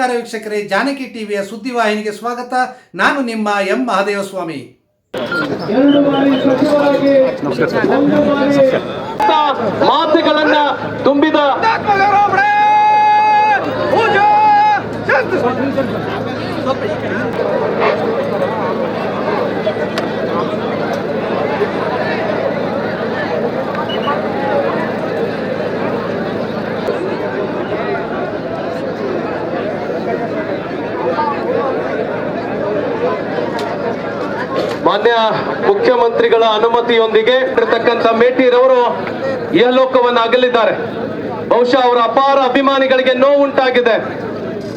ನಮಸ್ಕಾರ ವೀಕ್ಷಕರೇ ಜಾನಕಿ ಟಿವಿಯ ಸುದ್ದಿವಾಹಿನಿಗೆ ಸ್ವಾಗತ. ನಾನು ನಿಮ್ಮ ಎಂ ಮಹಾದೇವ ಸ್ವಾಮಿ ಎರಡು ಬಾರಿ ಸಚಿವರಾಗಿ ಒಂದು ಬಾರಿ ಮಾತುಗಳನ್ನ ತುಂಬಿದ ಮಾನ್ಯ ಮುಖ್ಯಮಂತ್ರಿಗಳ ಅನುಮತಿಯೊಂದಿಗೆ ಇರತಕ್ಕಂತ ಮೇಟಿರವರು ಇಹಲೋಕವನ್ನು ಅಗಲಿದ್ದಾರೆ ಬಹುಶಃ ಅವರ ಅಪಾರ ಅಭಿಮಾನಿಗಳಿಗೆ ನೋವುಂಟಾಗಿದೆ.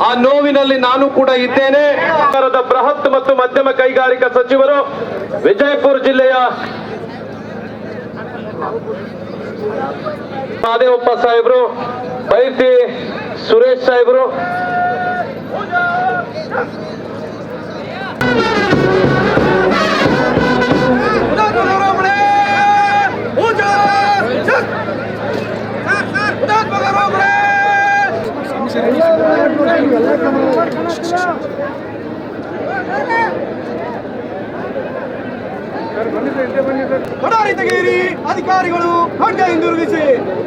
ಆ ನೋವಿನಲ್ಲಿ ನಾನು ಕೂಡ ಇದ್ದೇನೆ. ಬೃಹತ್ ಮತ್ತು ಮಧ್ಯಮ ಕೈಗಾರಿಕಾ ಸಚಿವರು ವಿಜಯಪುರ ಜಿಲ್ಲೆಯ ಮಹದೇವಪ್ಪ ಸಾಹೇಬರು ಬೈತಿ ಸುರೇಶ್ ಸಾಹೇಬರು ಬಡಾರಿ ತೆಗೆಯಿರಿ ಅಧಿಕಾರಿಗಳು ಖಂಡ ಹಿಂದಿರುಗಿಸಿ.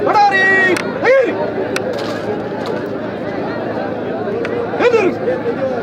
ಬಡಾರಿ ತೆಗೆಯಿರಿ ಹಿಂದಿರುಗಿಸಿ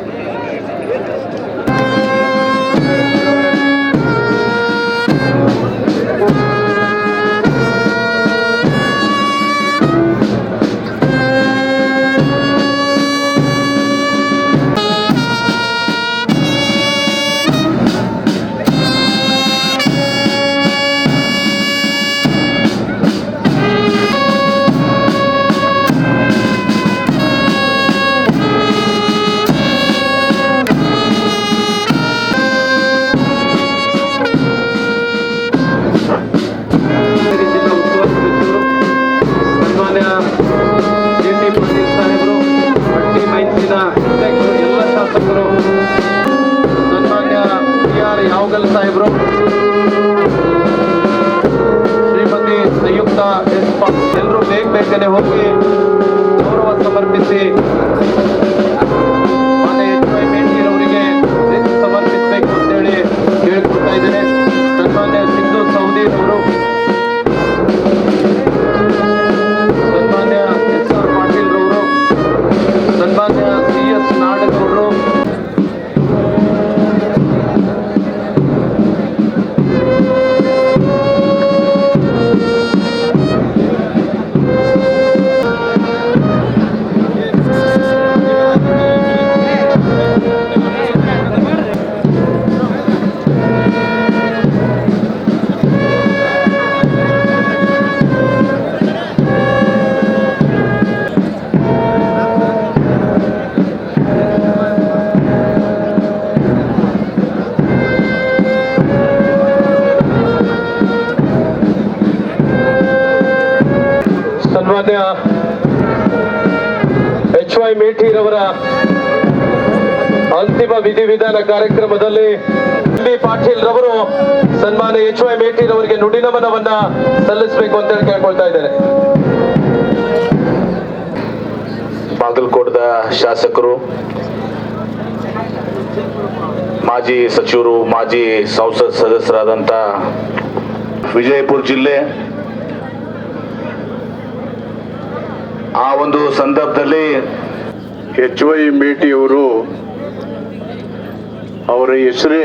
ಸನ್ಮಾನ್ಯ ಎಚ್ ವೈ ಮೇಠಿರವರ ಅಂತಿಮ ವಿಧಿವಿಧಾನ ಕಾರ್ಯಕ್ರಮದಲ್ಲಿ ಬಿ ಪಾಟೀಲ್ ರವರು ಸನ್ಮಾನ ಎಚ್ ವೈ ನುಡಿ ನಮನವನ್ನ ಸಲ್ಲಿಸಬೇಕು ಅಂತ ಹೇಳಿ ಕೇಳ್ಕೊಳ್ತಾ ಇದ್ದಾರೆ ಬಾಗಲಕೋಟದ ಶಾಸಕರು, ಮಾಜಿ ಸಚಿವರು, ಮಾಜಿ ಸಂಸತ್ ಸದಸ್ಯರಾದಂತ ವಿಜಯಪುರ ಜಿಲ್ಲೆ ಆ ಒಂದು ಸಂದರ್ಭದಲ್ಲಿ ಎಚ್ ವೈ ಮೇಟಿಯವರು ಅವರ ಹೆಸರೇ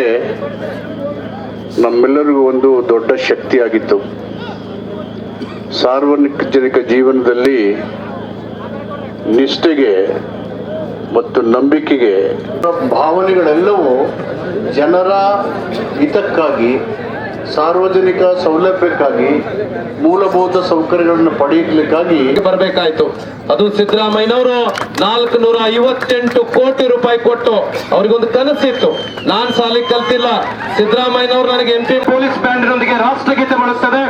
ನಮ್ಮೆಲ್ಲರಿಗೂ ಒಂದು ದೊಡ್ಡ ಶಕ್ತಿಯಾಗಿತ್ತು. ಸಾರ್ವಜನಿಕ ಜೀವನದಲ್ಲಿ ನಿಷ್ಠೆಗೆ ಮತ್ತು ನಂಬಿಕೆಗೆ ಭಾವನೆಗಳೆಲ್ಲವೂ ಜನರ ಹಿತಕ್ಕಾಗಿ ಸಾರ್ವಜನಿಕ ಸೌಲಭ್ಯಕ್ಕಾಗಿ ಮೂಲಭೂತ ಸೌಕರ್ಯಗಳನ್ನು ಪಡೆಯಲಿಕ್ಕಾಗಿ ಬರಬೇಕಾಯ್ತು. ಅದು ಸಿದ್ದರಾಮಯ್ಯನವರು ನಾಲ್ಕು ನೂರ ಐವತ್ತೆಂಟು ಕೋಟಿ ರೂಪಾಯಿ ಕೊಟ್ಟು ಅವ್ರಿಗೊಂದು ಕನಸಿತ್ತು. ನಾನ್ ಸಾಲಿಗೆ ಕಲ್ತಿಲ್ಲ. ಸಿದ್ದರಾಮಯ್ಯನವರು ನನಗೆ ಎಂ ಪಿ ಪೊಲೀಸ್ ಬ್ಯಾಂಡ್ನೊಂದಿಗೆ ರಾಷ್ಟ್ರಗೀತೆ ಮಾಡುತ್ತದೆ.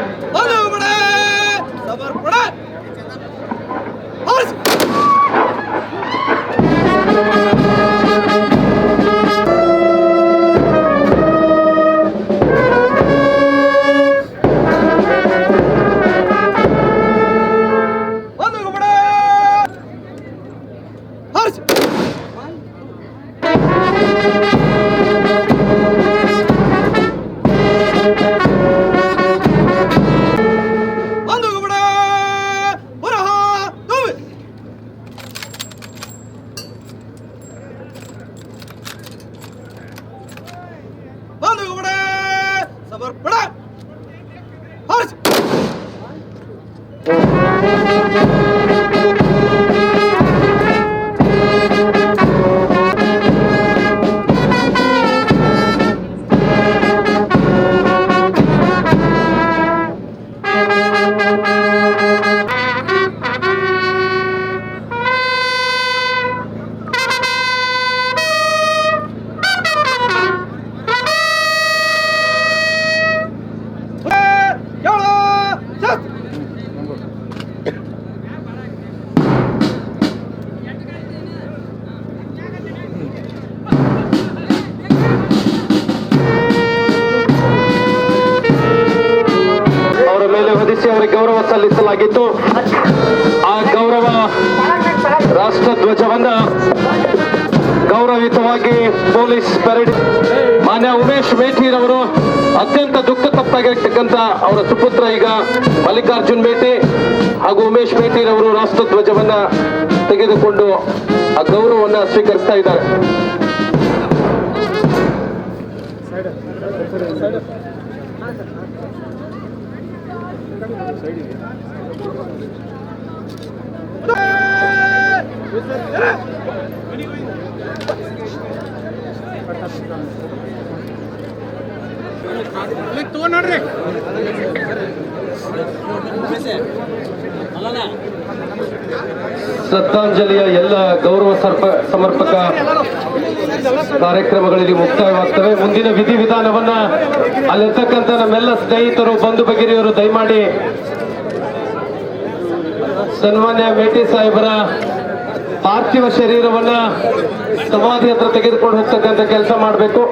ಅವರಿಗೆ ಗೌರವ ಸಲ್ಲಿಸಲಾಗಿತ್ತು. ಆ ಗೌರವ ರಾಷ್ಟ್ರ ಧ್ವಜವನ್ನ ಗೌರವಿತವಾಗಿ ಪೊಲೀಸ್ ಪರೇಡ್ ಮಾನ್ಯ ಉಮೇಶ್ ಮೇಠಿರವರು ಅತ್ಯಂತ ದುಃಖ ತಪ್ಪಾಗಿರ್ತಕ್ಕಂಥ ಅವರ ಸುಪುತ್ರ ಈಗ ಮಲ್ಲಿಕಾರ್ಜುನ್ ಮೇಟಿ ಹಾಗೂ ಉಮೇಶ್ ಮೇಟಿರವರು ರಾಷ್ಟ್ರ ಧ್ವಜವನ್ನ ತೆಗೆದುಕೊಂಡು ಆ ಗೌರವವನ್ನ ಸ್ವೀಕರಿಸ್ತಾ ಇದ್ದಾರೆ. ಶ್ರದ್ಧಾಂಜಲಿಯ ಎಲ್ಲ ಗೌರವ ಸರ್ಪ ಸಮರ್ಪಕ ಕಾರ್ಯಕ್ರಮಗಳಲ್ಲಿ ಮುಕ್ತಾಯವಾಗ್ತವೆ. ಮುಂದಿನ ವಿಧಿವಿಧಾನವನ್ನ ಅಲ್ಲಿರ್ತಕ್ಕಂಥ ನಮ್ಮೆಲ್ಲ ಸ್ನೇಹಿತರು, ಬಂಧು ಬಗೆರಿಯವರು ದಯಮಾಡಿ ಸನ್ಮಾನ್ಯ ಮೇಟಿ ಸಾಹೇಬರ ಪಾರ್ಥಿವ ಶರೀರವನ್ನ ಸಮಾಧಿ ಹತ್ರ ತೆಗೆದುಕೊಂಡು ಹೋಗ್ತಕ್ಕಂಥ ಕೆಲಸ ಮಾಡಬೇಕು.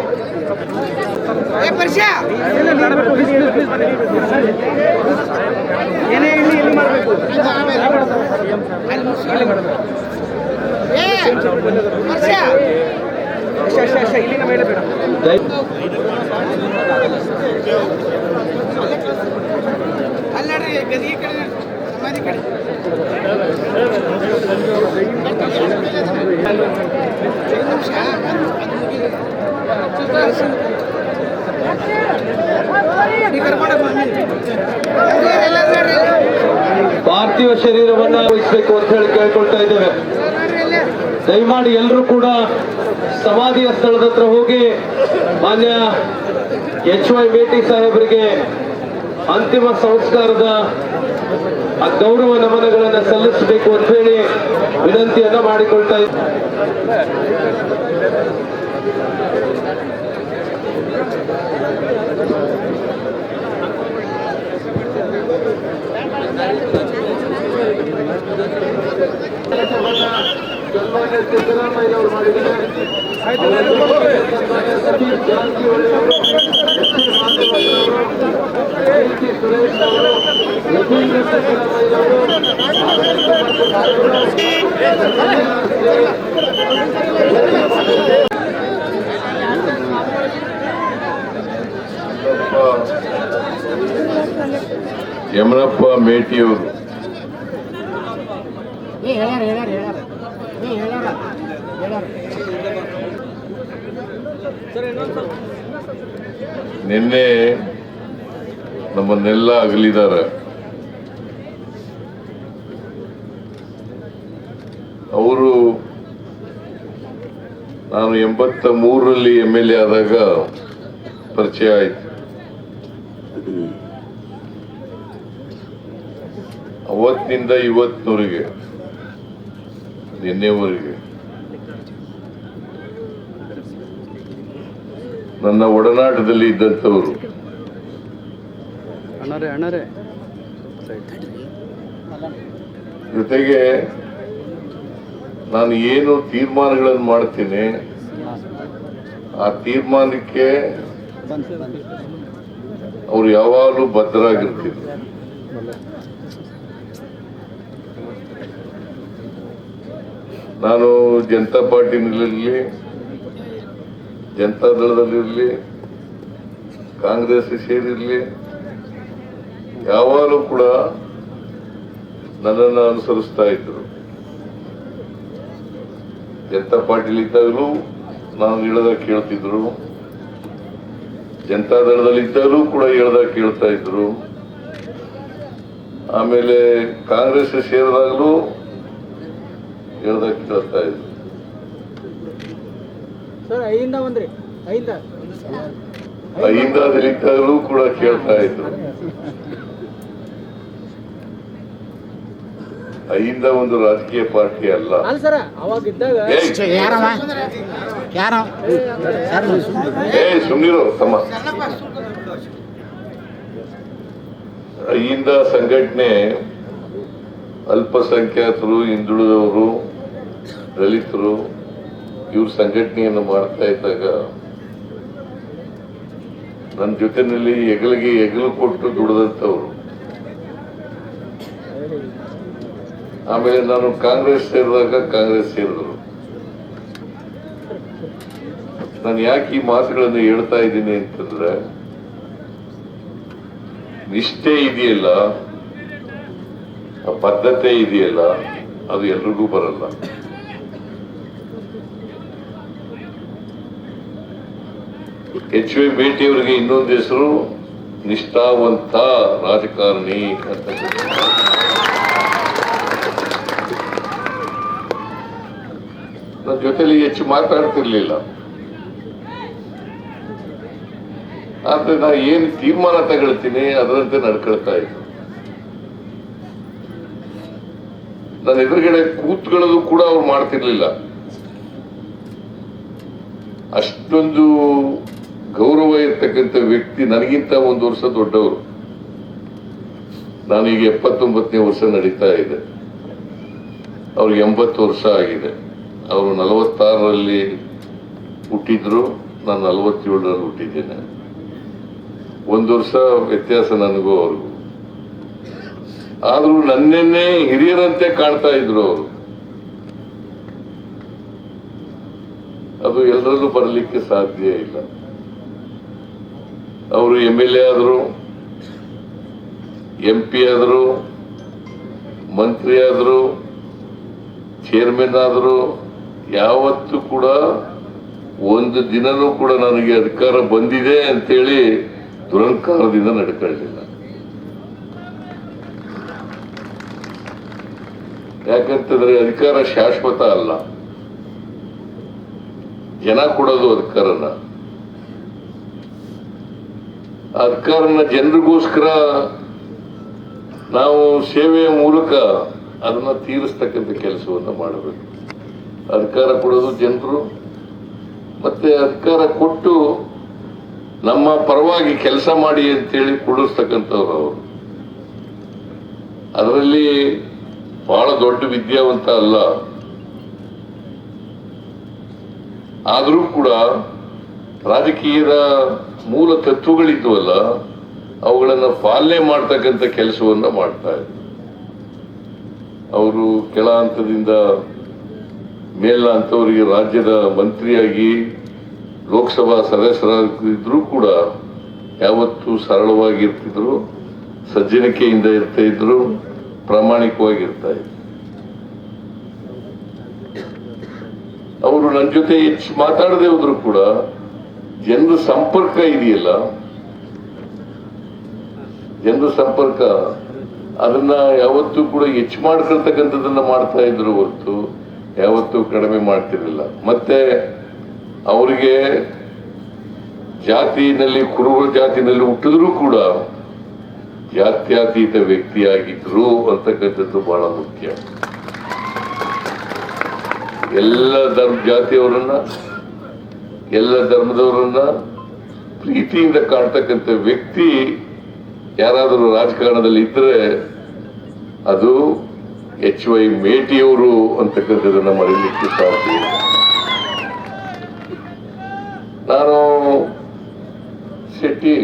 ದಯ ಪಾರ್ಥಿವ ಶರೀರವನ್ನ ವಹಿಸಬೇಕು ಅಂತ ಹೇಳಿ ಕೇಳ್ಕೊಳ್ತಾ ಇದ್ದೇವೆ. ದಯಮಾಡಿ ಎಲ್ಲರೂ ಕೂಡ ಸಮಾಧಿಯ ಸ್ಥಳದ ಹತ್ರ ಹೋಗಿ ಮಾನ್ಯ ಎಚ್ ವೈ ಬೇಟಿ ಸಾಹೇಬರಿಗೆ ಅಂತಿಮ ಸಂಸ್ಕಾರದ ಆ ಗೌರವ ನಮನಗಳನ್ನು ಸಲ್ಲಿಸಬೇಕು ಅಂತ ಹೇಳಿ ವಿನಂತಿಯನ್ನ ಮಾಡಿಕೊಳ್ತಾ ಇದ್ದೇವೆ ಯಮನಪ್ಪ ಮೇಟಿಯವರು. ನಿನ್ನೆ ನಮ್ಮನ್ನೆಲ್ಲ ಅಗಲಿದ್ದಾರೆ. ಅವರು ನಾನು ಎಂಬತ್ತ ಮೂರರಲ್ಲಿ ಎಂ ಎಲ್ ಎ ಆದಾಗ ಪರಿಚಯ ಆಯಿತು. ಅವತ್ತಿನಿಂದ ಇವತ್ತಿನವರೆಗೆ, ನಿನ್ನೆವರೆಗೆ ನನ್ನ ಒಡನಾಟದಲ್ಲಿ ಇದ್ದಂಥವರು ಜೊತೆಗೆ ನಾನು ಏನು ತೀರ್ಮಾನಗಳನ್ನು ಮಾಡ್ತೀನಿ, ಆ ತೀರ್ಮಾನಕ್ಕೆ ಅವ್ರು ಯಾವಾಗಲೂ ಬದ್ಧರಾಗಿರ್ತಿದ್ರು ನಾನು ಜನತಾ ಪಾರ್ಟಿನಲ್ಲಿರಲಿ ಜನತಾ ದಳದಲ್ಲಿರಲಿ ಕಾಂಗ್ರೆಸ್ ಸೇರಿರಲಿ ಯಾವಾಗಲೂ ಕೂಡ ನನ್ನನ್ನು ಅನುಸರಿಸ್ತಾ ಇದ್ರು ಜನತಾ ಪಾರ್ಟಿಲಿ ಇದ್ದಾಗಲೂ ನಾನು ಹೇಳ್ದ ಕೇಳ್ತಿದ್ರು. ಜನತಾ ದಳದಲ್ಲಿ ಇದ್ದಾಗಲೂ ಕೂಡ ಹೇಳ್ದಾಗ ಕೇಳ್ತಾ ಇದ್ರು. ಆಮೇಲೆ ಕಾಂಗ್ರೆಸ್ ಸೇರಿದಾಗಲೂ ಹೇಳ್ದ ಕೇಳ್ತಾ ಇದ್ರು. ಅಹಿಂದದಲ್ಲಿದ್ದಾಗಲೂ ಕೂಡ ಕೇಳ್ತಾ ಇದ್ರು. ಅಹಿಂದ ಒಂದು ರಾಜಕೀಯ ಪಾರ್ಟಿ ಅಲ್ಲ. ಏ ಸುಮ್ನಿರು ತಮ್ಮ. ಅಹಿಂದ ಸಂಘಟನೆ ಅಲ್ಪಸಂಖ್ಯಾತರು ಹಿಂದುಳಿದವರು ದಲಿತರು ಇವ್ರ ಸಂಘಟನೆಯನ್ನು ಮಾಡ್ತಾ ಇದ್ದಾಗ ನನ್ನ ಜೊತೆನಲ್ಲಿ ಹೆಗಲಿಗೆ ಹೆಗಲು ಕೊಟ್ಟು ದುಡಿದಂಥವ್ರು. ಆಮೇಲೆ ನಾನು ಕಾಂಗ್ರೆಸ್ ಸೇರಿದಾಗ ಕಾಂಗ್ರೆಸ್ ಸೇರಿದ್ರು ನಾನು ಯಾಕೆ ಈ ಮಾತುಗಳನ್ನು ಹೇಳ್ತಾ ಇದ್ದೀನಿ ಅಂತಂದ್ರೆ, ನಿಷ್ಠೆ ಇದೆಯಲ್ಲ ಪದ್ಧತೆ ಇದೆಯಲ್ಲ, ಅದು ಎಲ್ರಿಗೂ ಬರಲ್ಲ. ಎಚ್ ವಿ ಭೇಟಿಯವರಿಗೆ ಇನ್ನೊಂದು ಹೆಸರು, ನಿಷ್ಠಾವಂತ ರಾಜಕಾರಣಿ ಅಂತ. ಜೊತೆಲಿ ಹೆಚ್ಚು ಮಾತಾಡ್ತಿರ್ಲಿಲ್ಲ. ಆದ್ರೆ ನಾ ಏನ್ ತೀರ್ಮಾನ ತಗೊಳ್ತೀನಿ, ಅದರಂತೆ ನಡ್ಕೊಳ್ತಾ ಇತ್ತು ನನ್ನ ಎದುರುಗಡೆ ಕೂತ್ಕೊಳ್ಳೋದು ಕೂಡ ಅವ್ರು ಮಾಡ್ತಿರ್ಲಿಲ್ಲ. ಅಷ್ಟೊಂದು ಗೌರವ ಇರ್ತಕ್ಕಂಥ ವ್ಯಕ್ತಿ ನನಗಿಂತ ಒಂದು ವರ್ಷ ದೊಡ್ಡವರು. ನಾನೀಗ ಎಪ್ಪತ್ತೊಂಬತ್ತನೇ ವರ್ಷ ನಡೀತಾ ಇದೆ. ಅವ್ರಿಗೆ ಎಂಬತ್ತು ವರ್ಷ ಆಗಿದೆ. ಅವರು ನಲವತ್ತಾರರಲ್ಲಿ ಹುಟ್ಟಿದ್ರು. ನಾನು ನಲವತ್ತೇಳರಲ್ಲಿ ಹುಟ್ಟಿದ್ದೇನೆ. ಒಂದು ವರ್ಷ ವ್ಯತ್ಯಾಸ ನನಗೂ ಅವ್ರಿಗೂ. ಆದರೂ ನನ್ನೇ ಹಿರಿಯರಂತೆ ಕಾಣ್ತಾ ಇದ್ರು ಅವರು. ಅದು ಎಲ್ಲರಲ್ಲೂ ಬರಲಿಕ್ಕೆ ಸಾಧ್ಯ ಇಲ್ಲ. ಅವರು ಎಂ ಎಲ್ ಎ ಆದರು ಎಂ ಪಿ ಆದರು, ಮಂತ್ರಿ ಆದರು ಚೇರ್ಮನ್ ಆದರು ಯಾವತ್ತೂ ಕೂಡ ಒಂದು ದಿನನೂ ಕೂಡ ನನಗೆ ಅಧಿಕಾರ ಬಂದಿದೆ ಅಂತೇಳಿ ದುರಂಕಾರದಿಂದ ನಡ್ಕೊಳ್ಳಿಲ್ಲ. ಯಾಕಂತಂದ್ರೆ ಅಧಿಕಾರ ಶಾಶ್ವತ ಅಲ್ಲ. ಜನ ಕೊಡೋದು ಅಧಿಕಾರನ. ಅಧಿಕಾರನ ಜನರಿಗೋಸ್ಕರ ನಾವು ಸೇವೆಯ ಮೂಲಕ ಅದನ್ನ ತೀರಿಸ್ತಕ್ಕಂಥ ಕೆಲಸವನ್ನು ಮಾಡಬೇಕು. ಅಧಿಕಾರ ಕೊಡೋದು ಜನರು, ಮತ್ತೆ ಅಧಿಕಾರ ಕೊಟ್ಟು ನಮ್ಮ ಪರವಾಗಿ ಕೆಲಸ ಮಾಡಿ ಅಂತೇಳಿ ಕೊಡಿಸ್ತಕ್ಕಂಥವ್ರು ಅವರು. ಅದರಲ್ಲಿ ಬಹಳ ದೊಡ್ಡ ವಿದ್ಯಾವಂತ ಅಲ್ಲ. ಆದರೂ ಕೂಡ ರಾಜಕೀಯದ ಮೂಲ ತತ್ವಗಳಿದ್ವಲ್ಲ, ಅವುಗಳನ್ನು ಪಾಲನೆ ಮಾಡ್ತಕ್ಕಂಥ ಕೆಲಸವನ್ನು ಮಾಡ್ತಾ ಇದ್ರು. ಅವರು ಕೆಳ ಹಂತದಿಂದ ಮೇಲ ಅಂಥವರಿಗೆ ರಾಜ್ಯದ ಮಂತ್ರಿಯಾಗಿ ಲೋಕಸಭಾ ಸದಸ್ಯರಾಗಿದ್ದರೂ ಕೂಡ ಯಾವತ್ತೂ ಸರಳವಾಗಿರ್ತಿದ್ರು, ಸಜ್ಜನಿಕೆಯಿಂದ ಇರ್ತಾ ಇದ್ರು, ಪ್ರಾಮಾಣಿಕವಾಗಿರ್ತಾ ಇದ್ರು. ಅವರು ನನ್ನ ಜೊತೆ ಹೆಚ್ಚು ಮಾತಾಡದೆ ಹೋದ್ರು ಕೂಡ ಜನರ ಸಂಪರ್ಕ ಇದೆಯಲ್ಲ, ಜನರ ಸಂಪರ್ಕ ಅದನ್ನ ಯಾವತ್ತೂ ಕೂಡ ಹೆಚ್ಚು ಮಾಡ್ಕೊಳ್ತಕ್ಕಂಥದ್ದನ್ನ ಮಾಡ್ತಾ ಇದ್ರು ಹೊರತು ಯಾವತ್ತೂ ಕಡಿಮೆ ಮಾಡ್ತಿರಲಿಲ್ಲ. ಮತ್ತೆ ಅವರಿಗೆ ಜಾತಿನಲ್ಲಿ, ಕುರುಬ ಜಾತಿನಲ್ಲಿ ಹುಟ್ಟಿದ್ರು ಕೂಡ ಜಾತ್ಯತೀತ ವ್ಯಕ್ತಿಯಾಗಿದ್ರು ಅಂತಕ್ಕಂಥದ್ದು ಬಹಳ ಮುಖ್ಯ. ಎಲ್ಲ ಧರ್ಮ, ಜಾತಿಯವರನ್ನ, ಎಲ್ಲ ಧರ್ಮದವರನ್ನ ಪ್ರೀತಿಯಿಂದ ಕಾಣ್ತಕ್ಕಂಥ ವ್ಯಕ್ತಿ ಯಾರಾದರೂ ರಾಜಕಾರಣದಲ್ಲಿ ಇದ್ರೆ ಅದು ಎಚ್ ವೈ ಮೇಟಿಯವರು ಅಂತಕ್ಕಂಥದ್ದನ್ನು ಮರೀಲಿಕ್ಕೆ ಸಾಧ್ಯ ನಾನು ಶೆಟ್ಟಿ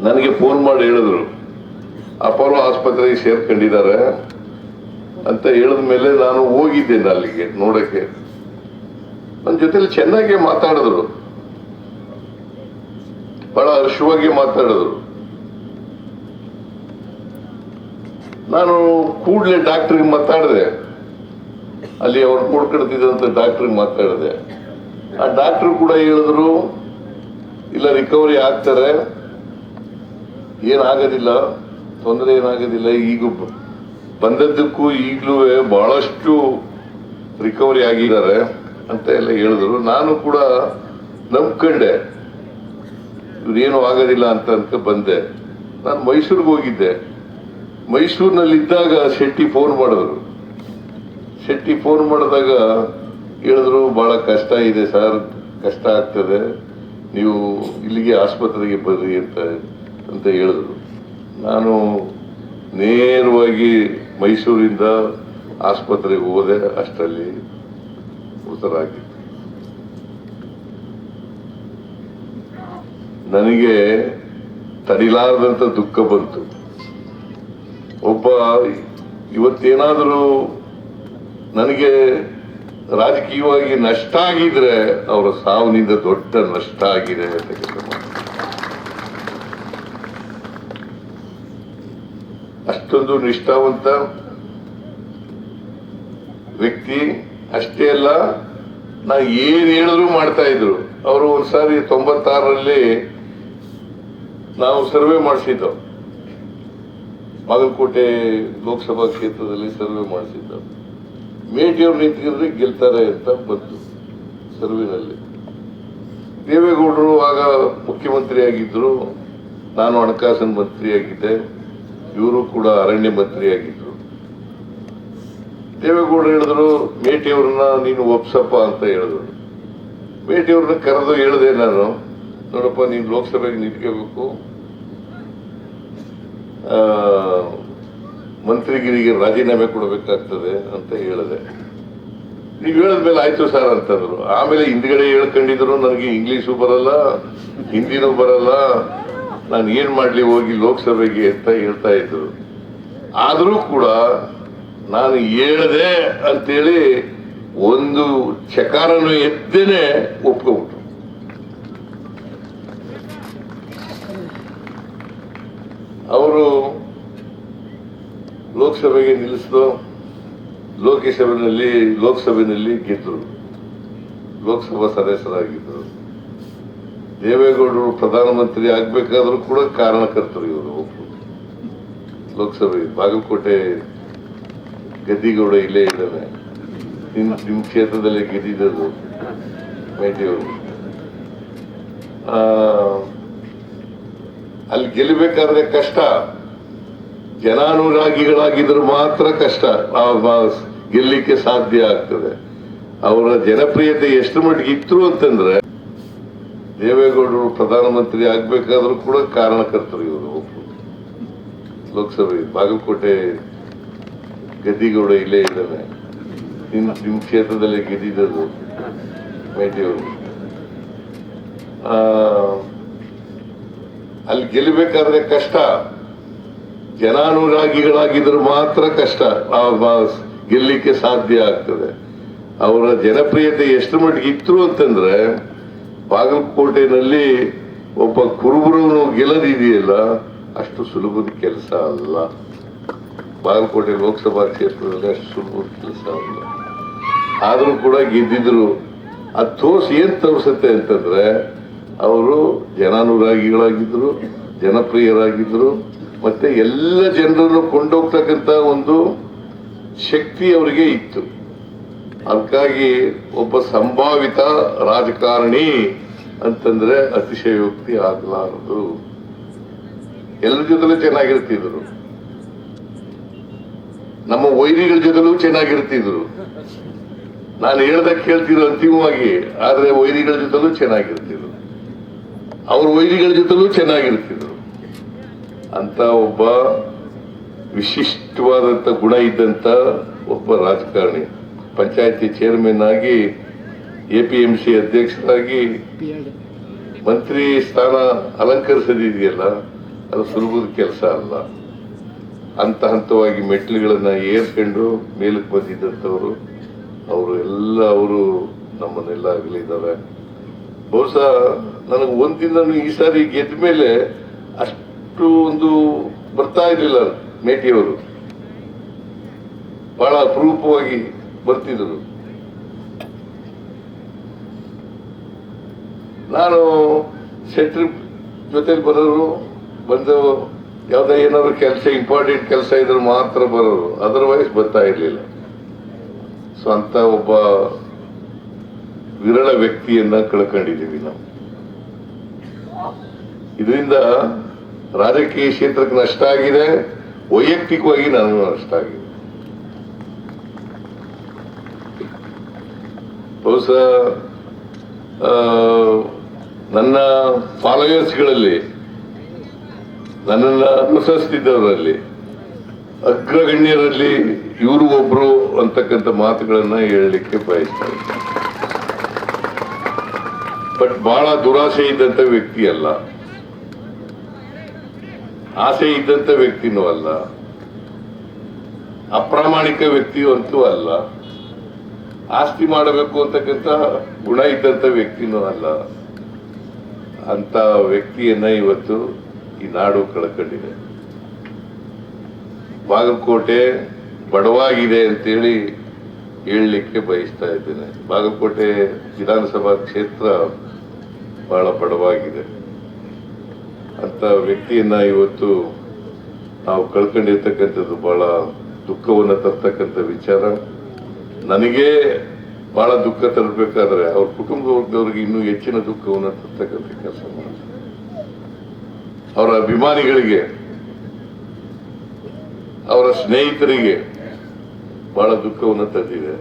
ನನಗೆ ಫೋನ್ ಮಾಡಿ ಹೇಳಿದ್ರು, ಅಪೋಲೋ ಆಸ್ಪತ್ರೆಗೆ ಸೇರ್ಕೊಂಡಿದ್ದಾರೆ ಅಂತ ಹೇಳಿದ ಮೇಲೆ ನಾನು ಹೋಗಿದ್ದೇನೆ ಅಲ್ಲಿಗೆ ನೋಡಕ್ಕೆ. ನನ್ನ ಜೊತೆಲಿ ಚೆನ್ನಾಗಿ ಮಾತಾಡಿದ್ರು. ಬಹಳ ಹರ್ಷವಾಗಿ ಮಾತಾಡಿದ್ರು. ನಾನು ಕೂಡಲೇ ಡಾಕ್ಟ್ರಿಗೆ ಮಾತಾಡಿದೆ. ಅಲ್ಲಿ ಅವ್ರು ಕೂಡ್ಕೊಡ್ತಿದ್ದಂತ ಡಾಕ್ಟ್ರಿಗೆ ಮಾತಾಡಿದೆ. ಆ ಡಾಕ್ಟ್ರು ಕೂಡ ಹೇಳಿದ್ರು, ಇಲ್ಲ ರಿಕವರಿ ಆಗ್ತಾರೆ. ಏನಾಗೋದಿಲ್ಲ. ತೊಂದರೆ ಏನಾಗೋದಿಲ್ಲ. ಈಗ ಬಂದದ್ದಕ್ಕೂ ಈಗಲೂ ಬಹಳಷ್ಟು ರಿಕವರಿ ಆಗಿದ್ದಾರೆ, ಅಂತ ಎಲ್ಲ ಹೇಳಿದ್ರು. ನಾನು ಕೂಡ ನಂಬ್ಕೊಂಡೆ. ಇವ್ರೇನು ಆಗೋದಿಲ್ಲ ಅಂತ ಅಂತ ಬಂದೆ. ನಾನು ಮೈಸೂರಿಗೆ ಹೋಗಿದ್ದೆ. ಮೈಸೂರಿನಲ್ಲಿದ್ದಾಗ ಶೆಟ್ಟಿ ಫೋನ್ ಮಾಡಿದ್ರು. ಶೆಟ್ಟಿ ಫೋನ್ ಮಾಡಿದಾಗ ಹೇಳಿದ್ರು ಬಹಳ ಕಷ್ಟ ಇದೆ ಸರ್, ಕಷ್ಟ ಆಗ್ತದೆ. ನೀವು ಇಲ್ಲಿಗೆ ಆಸ್ಪತ್ರೆಗೆ ಬರ್ರಿ ಅಂತ ಅಂತ ಹೇಳಿದ್ರು. ನಾನು ನೇರವಾಗಿ ಮೈಸೂರಿಂದ ಆಸ್ಪತ್ರೆಗೆ ಹೋದೆ, ಅಷ್ಟರಲ್ಲಿ ಮೃತರಾಗಿತ್ತು ನನಗೆ ತಡಿಲಾರದಂಥ ದುಃಖ ಬಂತು. ಒಬ್ಬ ಇವತ್ತೇನಾದರೂ ನನಗೆ ರಾಜಕೀಯವಾಗಿ ನಷ್ಟ ಆಗಿದ್ರೆ ಅವರ ಸಾವಿನಿಂದ ದೊಡ್ಡ ನಷ್ಟ ಆಗಿದೆ ಅಂತ ಅಷ್ಟೊಂದು ನಿಷ್ಠಾವಂತ ವ್ಯಕ್ತಿ ಅಷ್ಟೇ ಅಲ್ಲ, ನಾ ಏನ್ ಹೇಳಿದ್ರು ಮಾಡ್ತಾ ಇದ್ರು. ಅವರು ಒಂದ್ಸಾರಿ ತೊಂಬತ್ತಾರರಲ್ಲಿ ನಾವು ಸರ್ವೆ ಮಾಡಿಸಿದ್ದು. ಬಾಗಲಕೋಟೆ ಲೋಕಸಭಾ ಕ್ಷೇತ್ರದಲ್ಲಿ ಸರ್ವೆ ಮಾಡಿಸಿದ್ದರು ಮೇಟಿಯವ್ರು ನಿಂತಿದ್ರೆ ಗೆಲ್ತಾರೆ ಅಂತ ಬಂತು ಸರ್ವೆನಲ್ಲಿ. ದೇವೇಗೌಡರು ಆಗ ಮುಖ್ಯಮಂತ್ರಿ ಆಗಿದ್ರು ನಾನು ಹಣಕಾಸಿನ ಮಂತ್ರಿ ಆಗಿದ್ದೆ ಇವರು ಕೂಡ ಅರಣ್ಯ ಮಂತ್ರಿ ಆಗಿದ್ರು ದೇವೇಗೌಡರು ಹೇಳಿದ್ರು, ಮೇಟಿಯವ್ರನ್ನ ನೀನು ಒಪ್ಸಪ್ಪ ಅಂತ ಹೇಳಿದ್ರು. ಮೇಟಿಯವ್ರನ್ನ ಕರೆದು ಹೇಳಿದೆ ನಾನು, ನೋಡಪ್ಪ, ನೀನು ಲೋಕಸಭೆಗೆ ನಿಂತ್ಕೋಬೇಕು ಮಂತ್ರಿಗಿರಿಗೆ ರಾಜೀನಾಮೆ ಕೊಡಬೇಕಾಗ್ತದೆ ಅಂತ ಹೇಳಿದೆ. ನೀವು ಹೇಳಿದ್ಮೇಲೆ ಆಯ್ತು ಸರ್ ಅಂತಂದ್ರು. ಆಮೇಲೆ ಹಿಂದ್ಗಡೆ ಹೇಳ್ಕೊಂಡಿದ್ರು, ನನಗೆ ಇಂಗ್ಲೀಷು ಬರಲ್ಲ, ಹಿಂದಿನೂ ಬರಲ್ಲ, ನಾನು ಏನ್ ಮಾಡ್ಲಿ ಹೋಗಿ ಲೋಕಸಭೆಗೆ ಅಂತ ಹೇಳ್ತಾ ಇದ್ರು. ಆದರೂ ಕೂಡ ನಾನು ಹೇಳಿದೆ ಅಂತೇಳಿ ಒಂದು ಚಕಾರನು ಎದ್ದೇನೆ ಒಪ್ಕೊಬಿಟ್ರು ಅವರು ಲೋಕಸಭೆಗೆ ನಿಲ್ಲಿಸಿದ್ರು ಲೋಕಸಭೆಯಲ್ಲಿ ಲೋಕಸಭೆಯಲ್ಲಿ ಗೆದ್ದರು. ಲೋಕಸಭಾ ಸದಸ್ಯರಾಗಿದ್ದರು. ದೇವೇಗೌಡರು ಪ್ರಧಾನಮಂತ್ರಿ ಆಗ್ಬೇಕಾದ್ರೂ ಕೂಡ ಕಾರಣಕರ್ತರು ಇವರು ಒಬ್ರು. ಲೋಕಸಭೆ, ಬಾಗಲಕೋಟೆ ಗದ್ದಿಗೌಡ ಇಲ್ಲೇ ಇದ್ದಾನೆ. ನಿಮ್ ನಿಮ್ಮ ಕ್ಷೇತ್ರದಲ್ಲಿ ಗೆದ್ದಿದ್ದದು ಮೇಟಿಯವರು ಅಲ್ಲಿ ಗೆಲ್ಲಬೇಕಾದ್ರೆ ಕಷ್ಟ. ಜನಾನುರಾಗಿಗಳಾಗಿದ್ರು ಮಾತ್ರ ಕಷ್ಟ. ಗೆಲ್ಲಿಕ್ಕೆ ಸಾಧ್ಯ ಆಗ್ತದೆ. ಅವರ ಜನಪ್ರಿಯತೆ ಎಷ್ಟು ಮಟ್ಟಿಗೆ ಇತ್ತು ಅಂತಂದ್ರೆ, ದೇವೇಗೌಡರು ಪ್ರಧಾನಮಂತ್ರಿ ಆಗ್ಬೇಕಾದ್ರೂ ಕೂಡ ಕಾರಣಕರ್ತರು ಇವರು ಲೋಕಸಭೆ, ಬಾಗಲಕೋಟೆ ಗದ್ದಿಗೌಡ ಇಲ್ಲೇ ಇದ್ದಾನೆ. ನಿಮ್ ನಿಮ್ ಕ್ಷೇತ್ರದಲ್ಲಿ ಗೆದ್ದಿದ್ದದು ಮೇಟಿಯವರು ಅಲ್ಲಿ ಗೆಲ್ಲಬೇಕಾದ್ರೆ ಕಷ್ಟ. ಜನಾನುರಾಗಿಗಳಾಗಿದ್ರು ಮಾತ್ರ ಕಷ್ಟ. ಆ ಗೆಲ್ಲಿಕ್ಕೆ ಸಾಧ್ಯ ಆಗ್ತದೆ. ಅವರ ಜನಪ್ರಿಯತೆ ಎಷ್ಟು ಮಟ್ಟಿಗೆ ಇತ್ತು ಅಂತಂದ್ರೆ, ಬಾಗಲಕೋಟೆನಲ್ಲಿ ಒಬ್ಬ ಕುರುಬರು ಗೆಲ್ಲದಿದೆಯಲ್ಲ, ಅಷ್ಟು ಸುಲಭದ ಕೆಲಸ ಅಲ್ಲ. ಬಾಗಲಕೋಟೆ ಲೋಕಸಭಾ ಕ್ಷೇತ್ರದಲ್ಲಿ ಅಷ್ಟು ಸುಲಭದ ಕೆಲಸ ಅಲ್ಲ. ಆದರೂ ಕೂಡ ಗೆದ್ದಿದ್ರು. ಅದು ತೋರ್ಸಿ ಏನ್ ತೋರಿಸುತ್ತೆ ಅಂತಂದ್ರೆ, ಅವರು ಜನಾನುರಾಗಿಗಳಾಗಿದ್ರು, ಜನಪ್ರಿಯರಾಗಿದ್ರು ಮತ್ತೆ ಎಲ್ಲ ಜನರನ್ನು ಕೊಂಡೋಗ್ತಕ್ಕಂತ ಒಂದು ಶಕ್ತಿ ಅವರಿಗೆ ಇತ್ತು. ಅದಕ್ಕಾಗಿ ಒಬ್ಬ ಸಂಭಾವಿತ ರಾಜಕಾರಣಿ ಅಂತಂದ್ರೆ ಅತಿಶಯೋಕ್ತಿ ಆಗಲಾರದು. ಎಲ್ಲರ ಜೊತೆಲೂ ಚೆನ್ನಾಗಿರ್ತಿದ್ರು. ನಮ್ಮ ವೈರಿಗಳ ಜೊತೆಲೂ ಚೆನ್ನಾಗಿರ್ತಿದ್ರು. ನಾನು ಹೇಳ್ದ ಕೇಳ್ತಿದ್ರು ಅಂತಿಮವಾಗಿ, ಆದ್ರೆ ವೈರಿಗಳ ಜೊತೆಲೂ ಚೆನ್ನಾಗಿರ್ತಿದ್ರು. ಅವ್ರ ವೈರಿಗಳ ಜೊತೆಲೂ ಚೆನ್ನಾಗಿರ್ತಿದ್ರು. ಅಂತ ಒಬ್ಬ ವಿಶಿಷ್ಟವಾದಂತ ಗುಣ ಇದ್ದಂತ ಒಬ್ಬ ರಾಜಕಾರಣಿ. ಪಂಚಾಯತಿ ಚೇರ್ಮನ್ ಆಗಿ ಎ ಪಿ ಎಂ ಸಿ ಅಧ್ಯಕ್ಷರಾಗಿ ಮಂತ್ರಿ ಸ್ಥಾನ ಅಲಂಕರಿಸದಿದೆಯಲ್ಲ, ಅದು ಸುಲಭದ ಕೆಲಸ ಅಲ್ಲ. ಹಂತ ಹಂತವಾಗಿ ಮೆಟ್ಲುಗಳನ್ನು ಏರ್ಕೊಂಡು ಮೇಲಕ್ಕೆ ಬಂದಿದ್ದಂಥವರು, ಅವರು ಎಲ್ಲ ಅವರು ನಮ್ಮನ್ನೆಲ್ಲ ಆಗಲಿದ್ದಾರೆ. ಬಹುಶಃ ನನಗೆ ಒಂದಿನ ಈ ಸಾರಿ ಗೆದ್ದ ಮೇಲೆ ಅಷ್ಟು ಒಂದು ಬರ್ತಾ ಇರಲಿಲ್ಲ ಮೇಟಿಯವರು. ಬಹಳ ಅಪರೂಪವಾಗಿ ಬರ್ತಿದ್ರು ನಾನು ಸೆಟ್ರಿ ಜೊತೆಲಿ ಬರೋರು, ಬಂದು ಯಾವುದೇ ಏನಾದ್ರು ಕೆಲಸ ಇಂಪಾರ್ಟೆಂಟ್ ಕೆಲಸ ಇದ್ರೆ ಮಾತ್ರ ಬರೋರು. ಅದರ್ವೈಸ್ ಬರ್ತಾ ಇರಲಿಲ್ಲ. ಸೊ ಅಂತ ಒಬ್ಬ ವಿರಳ ವ್ಯಕ್ತಿಯನ್ನ ಕಳ್ಕೊಂಡಿದ್ದೀವಿ ನಾವು. ಇದರಿಂದ ರಾಜಕೀಯ ಕ್ಷೇತ್ರಕ್ಕೆ ನಷ್ಟ ಆಗಿದೆ. ವೈಯಕ್ತಿಕವಾಗಿ ನನಗೂ ನಷ್ಟ ಆಗಿದೆ. ಬಹುಶಃ ನನ್ನ ಫಾಲೋಯರ್ಸ್ಗಳಲ್ಲಿ, ನನ್ನನ್ನು ಅನುಸರಿಸ್ತಿದ್ದವರಲ್ಲಿ ಅಗ್ರಗಣ್ಯರಲ್ಲಿ ಇವರು ಒಬ್ರು ಅಂತಕ್ಕಂಥ ಮಾತುಗಳನ್ನು ಹೇಳಲಿಕ್ಕೆ ಬಯಸ್ತಾರೆ ಬಟ್ ಬಹಳ ದುರಾಸೆ ಇದ್ದಂತ ವ್ಯಕ್ತಿ ಅಲ್ಲ. ಆಸೆ ಇದ್ದಂತ ವ್ಯಕ್ತಿನೂ ಅಲ್ಲ. ಅಪ್ರಾಮಾಣಿಕ ವ್ಯಕ್ತಿಯೂ ಅಂತೂ ಅಲ್ಲ. ಆಸ್ತಿ ಮಾಡಬೇಕು ಅಂತಕ್ಕಂಥ ಗುಣ ಇದ್ದಂತ ವ್ಯಕ್ತಿನೂ ಅಲ್ಲ. ಅಂತ ವ್ಯಕ್ತಿಯನ್ನ ಇವತ್ತು ಈ ನಾಡು ಕಳ್ಕೊಂಡಿದೆ. ಬಾಗಲಕೋಟೆ ಬಡವಾಗಿದೆ ಅಂತೇಳಿ ಹೇಳಲಿಕ್ಕೆ ಬಯಸ್ತಾ ಇದ್ದೇನೆ. ಬಾಗಲಕೋಟೆ ವಿಧಾನಸಭಾ ಕ್ಷೇತ್ರ ಬಹಳ ಬಡವಾಗಿದೆ. ಅಂತ ವ್ಯಕ್ತಿಯನ್ನ ಇವತ್ತು ನಾವು ಕಳ್ಕೊಂಡಿರ್ತಕ್ಕಂಥದ್ದು ಬಹಳ ದುಃಖವನ್ನು ತರ್ತಕ್ಕಂಥ ವಿಚಾರ. ನನಗೆ ಬಹಳ ದುಃಖ ತರಬೇಕಾದ್ರೆ ಅವ್ರ ಕುಟುಂಬ ವರ್ಗದವ್ರಿಗೆ ಇನ್ನೂ ಹೆಚ್ಚಿನ ದುಃಖವನ್ನು ತರ್ತಕ್ಕಂಥ ಕೆಲಸ ಮಾಡ್ತಾರೆ ಅವರ ಅಭಿಮಾನಿಗಳಿಗೆ, ಅವರ ಸ್ನೇಹಿತರಿಗೆ ಬಹಳ ದುಃಖವನ್ನು ತಂದಿದೆ.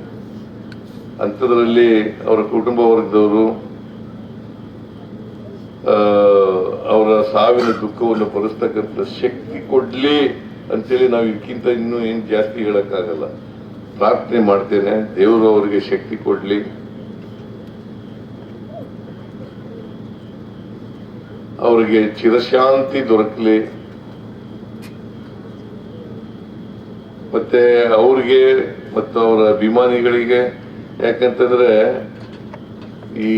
ಅಂಥದ್ರಲ್ಲಿ ಅವರ ಕುಟುಂಬ ವರ್ಗದವರು ಸಾವಿನ ದುಃಖವನ್ನು ಭರಿಸ್ತಕ್ಕಂಥ ಶಕ್ತಿ ಕೊಡ್ಲಿ ಅಂತೇಳಿ ನಾವು ಇದಕ್ಕಿಂತ ಇನ್ನೂ ಏನು ಜಾಸ್ತಿ ಹೇಳೋಕ್ಕಾಗಲ್ಲ. ಪ್ರಾರ್ಥನೆ ಮಾಡ್ತೇನೆ, ದೇವರು ಅವರಿಗೆ ಶಕ್ತಿ ಕೊಡ್ಲಿ. ಅವರಿಗೆ ಚಿರಶಾಂತಿ ದೊರಕಲಿ. ಮತ್ತೆ ಅವ್ರಿಗೆ ಮತ್ತು ಅವರ ಅಭಿಮಾನಿಗಳಿಗೆ, ಯಾಕಂತಂದ್ರೆ ಈ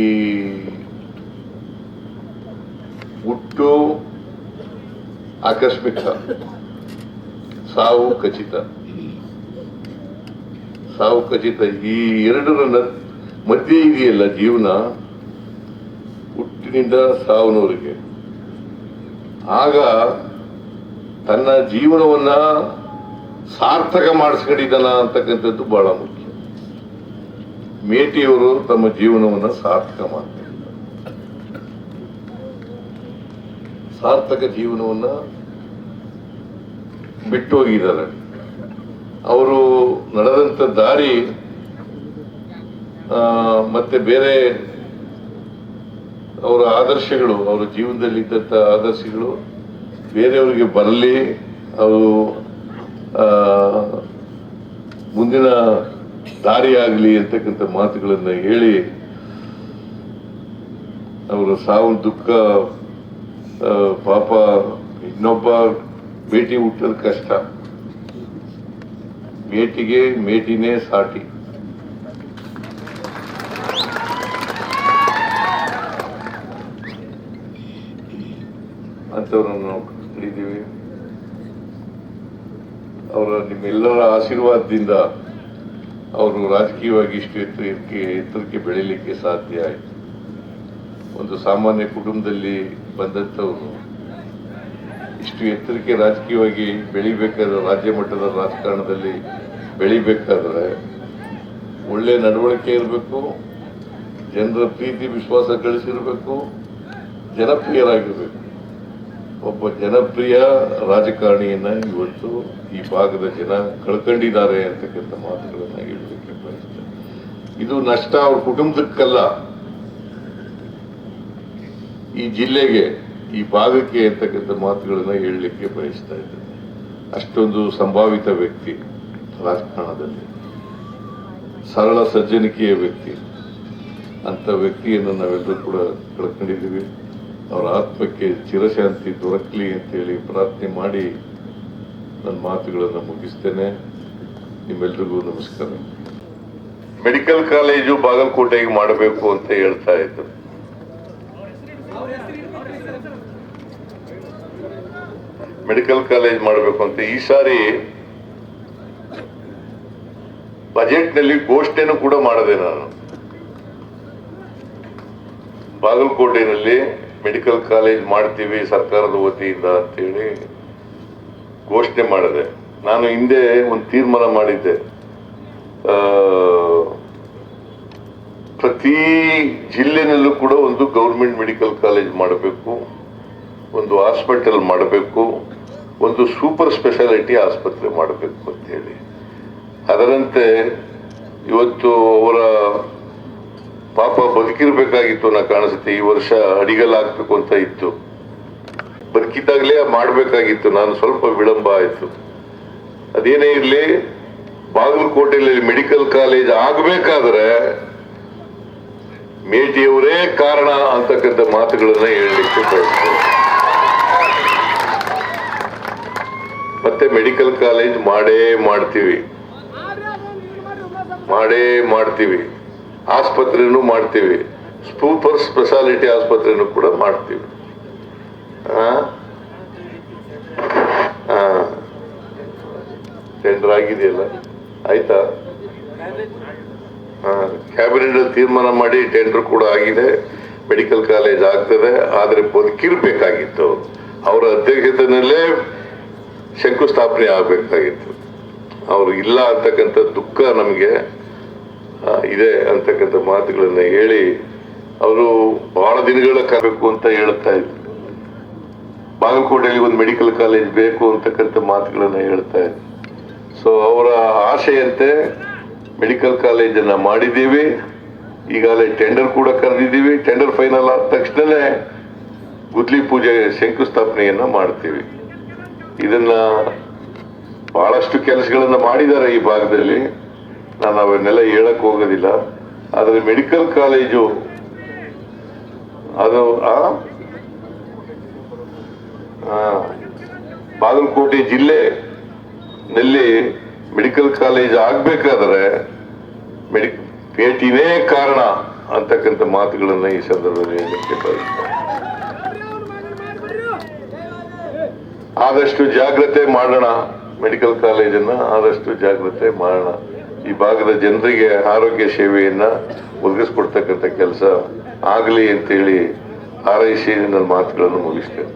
ಹುಟ್ಟು ಆಕಸ್ಮಿಕ. ಸಾವು ಖಚಿತ. ಸಾವು ಖಚಿತ. ಈ ಎರಡರ ಮಧ್ಯೆ ಇದೆಯಲ್ಲ ಜೀವನ? ಹುಟ್ಟಿನಿಂದ ಸಾವನವರೆಗೆ ಆಗ ತನ್ನ ಜೀವನವನ್ನ ಸಾರ್ಥಕ ಮಾಡಿಸ್ಕೊಂಡಿದ್ದಾನ ಅಂತಕ್ಕಂಥದ್ದು ಬಹಳ ಮುಖ್ಯ. ಮೇಟಿಯವರು ತಮ್ಮ ಜೀವನವನ್ನ ಸಾರ್ಥಕ ಮಾಡ್ತಾರೆ. ಸಾರ್ಥಕ ಜೀವನವನ್ನ ಬಿಟ್ಟು ಹೋಗಿದ್ದಾರೆ ಅವರು ನಡೆದಂಥ ದಾರಿ ಮತ್ತೆ ಬೇರೆ ಅವರ ಆದರ್ಶಗಳು, ಅವರ ಜೀವನದಲ್ಲಿ ಇದ್ದಂಥ ಆದರ್ಶಗಳು ಬೇರೆಯವರಿಗೆ ಬರಲಿ ಅವರು ಮುಂದಿನ ದಾರಿ ಆಗಲಿ ಅಂತಕ್ಕಂಥ ಮಾತುಗಳನ್ನು ಹೇಳಿ, ಅವರ ಸಾವು, ದುಃಖ ಪಾಪ ಇನ್ನೊಬ್ಬ ಭೇಟಿ ಹುಟ್ಟೋದು ಕಷ್ಟ. ಮೇಟಿಗೆ ಮೇಟಿನೇ ಸಾಟಿ. ಅಂತವರನ್ನು ನಾವು ಕಂಡಿದ್ದೀವಿ. ಅವರ ನಿಮ್ಮೆಲ್ಲರ ಆಶೀರ್ವಾದದಿಂದ ಅವರು ರಾಜಕೀಯವಾಗಿ ಇಷ್ಟು ಎತ್ತರಕ್ಕೆ ಎತ್ತರಕ್ಕೆ ಬೆಳೀಲಿಕ್ಕೆ ಸಾಧ್ಯ ಆಯಿತು. ಒಂದು ಸಾಮಾನ್ಯ ಕುಟುಂಬದಲ್ಲಿ ಬಂದಂಥವ್ರು ಇಷ್ಟು ಎತ್ತರಕ್ಕೆ ರಾಜಕೀಯವಾಗಿ ಬೆಳಿಬೇಕಾದ್ರೆ ರಾಜ್ಯ ಮಟ್ಟದ ರಾಜಕಾರಣದಲ್ಲಿ ಬೆಳಿಬೇಕಾದ್ರೆ ಒಳ್ಳೆ ನಡವಳಿಕೆ ಇರಬೇಕು, ಜನರ ಪ್ರೀತಿ, ವಿಶ್ವಾಸ ಗಳಿಸಿರಬೇಕು, ಜನಪ್ರಿಯರಾಗಿರಬೇಕು. ಒಬ್ಬ ಜನಪ್ರಿಯ ರಾಜಕಾರಣಿಯನ್ನ ಇವತ್ತು ಈ ಭಾಗದ ಜನ ಕಳ್ಕೊಂಡಿದ್ದಾರೆ ಅಂತಕ್ಕಂಥ ಮಾತುಗಳನ್ನು ಹೇಳಲಿಕ್ಕೆ ಇದು ನಷ್ಟ ಅವ್ರ ಕುಟುಂಬಕ್ಕಲ್ಲ ಈ ಜಿಲ್ಲೆಗೆ, ಈ ಭಾಗಕ್ಕೆ ಅಂತಕ್ಕಂಥ ಮಾತುಗಳನ್ನು ಹೇಳಲಿಕ್ಕೆ ಬಯಸ್ತಾ ಇದ್ದೇನೆ ಅಷ್ಟೊಂದು ಸಂಭಾವಿತ ವ್ಯಕ್ತಿ ರಾಜಕಾರಣದಲ್ಲಿ ಸರಳ ಸಜ್ಜನಿಕೆಯ ವ್ಯಕ್ತಿ. ಅಂತ ವ್ಯಕ್ತಿಯನ್ನು ನಾವೆಲ್ಲರೂ ಕೂಡ ಕಳ್ಕೊಂಡಿದ್ದೀವಿ. ಅವರ ಆತ್ಮಕ್ಕೆ ಚಿರಶಾಂತಿ ದೊರಕಲಿ ಅಂತೇಳಿ ಪ್ರಾರ್ಥನೆ ಮಾಡಿ ನನ್ನ ಮಾತುಗಳನ್ನು ಮುಗಿಸ್ತೇನೆ. ನಿಮ್ಮೆಲ್ರಿಗೂ ನಮಸ್ಕಾರ. ಮೆಡಿಕಲ್ ಕಾಲೇಜು ಬಾಗಲಕೋಟೆಗೆ ಮಾಡಬೇಕು ಅಂತ ಹೇಳ್ತಾ ಇದ್ರು. ಮೆಡಿಕಲ್ ಕಾಲೇಜ್ ಮಾಡಬೇಕು ಅಂತ ಈ ಸಾರಿ ಬಜೆಟ್ನಲ್ಲಿ ಘೋಷಣೆನೂ ಕೂಡ ಮಾಡಿದೆ ನಾನು. ಬಾಗಲಕೋಟೆನಲ್ಲಿ ಮೆಡಿಕಲ್ ಕಾಲೇಜ್ ಮಾಡ್ತೀವಿ ಸರ್ಕಾರದ ವತಿಯಿಂದ ಅಂತೇಳಿ ಘೋಷಣೆ ಮಾಡಿದೆ. ನಾನು ಹಿಂದೆ ಒಂದು ತೀರ್ಮಾನ ಮಾಡಿದ್ದೆ. ಪ್ರತಿ ಜಿಲ್ಲೆನಲ್ಲೂ ಕೂಡ ಒಂದು ಗೌರ್ಮೆಂಟ್ ಮೆಡಿಕಲ್ ಕಾಲೇಜ್ ಮಾಡಬೇಕು, ಒಂದು ಹಾಸ್ಪಿಟಲ್ ಮಾಡಬೇಕು, ಒಂದು ಸೂಪರ್ ಸ್ಪೆಷಾಲಿಟಿ ಆಸ್ಪತ್ರೆ ಮಾಡಬೇಕು ಅಂತ ಹೇಳಿ. ಅದರಂತೆ ಇವತ್ತು ಅವರ ಪಾಪ ಬದುಕಿರ್ಬೇಕಾಗಿತ್ತು ನಾ ಕಾಣಿಸುತ್ತೆ. ಈ ವರ್ಷ ಅಡಿಗಲಾಗಬೇಕು ಅಂತ ಇತ್ತು. ಬದುಕಿದ್ದಾಗಲೇ ಮಾಡಬೇಕಾಗಿತ್ತು. ನಾನು ಸ್ವಲ್ಪ ವಿಳಂಬ ಆಯಿತು. ಅದೇನೇ ಇರಲಿ, ಬಾಗಲಕೋಟೆಯಲ್ಲಿ ಮೆಡಿಕಲ್ ಕಾಲೇಜ್ ಆಗಬೇಕಾದ್ರೆ ಮೇಟಿಯವರೇ ಕಾರಣ ಅಂತಕ್ಕಂಥ ಮಾತುಗಳನ್ನ ಹೇಳಲಿಕ್ಕೆ ಬಯಸ್ತೇನೆ. ಮತ್ತೆ ಮೆಡಿಕಲ್ ಕಾಲೇಜ್ ಮಾಡೇ ಮಾಡ್ತೀವಿ. ಮಾಡೇ ಮಾಡ್ತೀವಿ. ಆಸ್ಪತ್ರೆನೂ ಮಾಡ್ತೀವಿ. ಸೂಪರ್ ಸ್ಪೆಷಾಲಿಟಿ ಆಸ್ಪತ್ರೆನೂ ಕೂಡ ಮಾಡ್ತೀವಿ. ಟೆಂಡರ್ ಆಗಿದೆಯಲ್ಲ? ಆಯ್ತಾ ಕ್ಯಾಬಿನೆಟ್ ಅಲ್ಲಿ ತೀರ್ಮಾನ ಮಾಡಿ ಟೆಂಡರ್ ಕೂಡ ಆಗಿದೆ. ಮೆಡಿಕಲ್ ಕಾಲೇಜ್ ಆಗ್ತದೆ. ಆದರೆ ಬದುಕಿರ್ಬೇಕಾಗಿತ್ತು ಅವರ ಅಧ್ಯಕ್ಷತೆಯಲ್ಲೇ ಶಂಕುಸ್ಥಾಪನೆ ಆಗಬೇಕಾಗಿತ್ತು. ಅವರು ಇಲ್ಲ ಅಂತಕ್ಕಂಥ ದುಃಖ ನಮಗೆ ಇದೆ ಅಂತಕ್ಕಂಥ ಮಾತುಗಳನ್ನು ಹೇಳಿ ಅವರು ಬಹಳ ದಿನಗಳ ಕಾಯಬೇಕು ಅಂತ ಹೇಳ್ತಾ ಇದ್ರು. ಬಾಗಲಕೋಟೆಯಲ್ಲಿ ಒಂದು ಮೆಡಿಕಲ್ ಕಾಲೇಜ್ ಬೇಕು ಅಂತಕ್ಕಂಥ ಮಾತುಗಳನ್ನು ಹೇಳ್ತಾ ಇದ್ರು. ಸೊ ಅವರ ಆಶೆಯಂತೆ ಮೆಡಿಕಲ್ ಕಾಲೇಜನ್ನ ಮಾಡಿದ್ದೀವಿ. ಈಗಾಗಲೇ ಟೆಂಡರ್ ಕೂಡ ಕರೆದಿದ್ದೀವಿ. ಟೆಂಡರ್ ಫೈನಲ್ ಆದ ತಕ್ಷಣವೇ ಗುದ್ಲಿ ಪೂಜೆ ಶಂಕುಸ್ಥಾಪನೆಯನ್ನ ಮಾಡ್ತೀವಿ. ಇದನ್ನ ಬಹಳಷ್ಟು ಕೆಲಸಗಳನ್ನ ಮಾಡಿದ್ದಾರೆ ಈ ಭಾಗದಲ್ಲಿ. ನಾನು ಅವನ್ನೆಲ್ಲ ಹೇಳಕ್ ಹೋಗೋದಿಲ್ಲ. ಆದರೆ ಮೆಡಿಕಲ್ ಕಾಲೇಜು ಅದು, ಆ ಬಾಗಲಕೋಟೆ ಜಿಲ್ಲೆ ನಲ್ಲಿ ಮೆಡಿಕಲ್ ಕಾಲೇಜ್ ಆಗಬೇಕಾದ್ರೆ ಮೆಡಿ ಭೇಟಿನೇ ಕಾರಣ ಅಂತಕ್ಕಂಥ ಮಾತುಗಳನ್ನು ಈ ಸಂದರ್ಭದಲ್ಲಿ ಆದಷ್ಟು ಜಾಗ್ರತೆ ಮಾಡೋಣ, ಮೆಡಿಕಲ್ ಕಾಲೇಜನ್ನ ಆದಷ್ಟು ಜಾಗ್ರತೆ ಮಾಡೋಣ. ಈ ಭಾಗದ ಜನರಿಗೆ ಆರೋಗ್ಯ ಸೇವೆಯನ್ನ ಒದಗಿಸ್ಕೊಡ್ತಕ್ಕಂಥ ಕೆಲಸ ಆಗಲಿ ಅಂತೇಳಿ ಹಾರೈಸಿ ನನ್ನ ಮಾತುಗಳನ್ನು ಮುಗಿಸ್ತೇನೆ.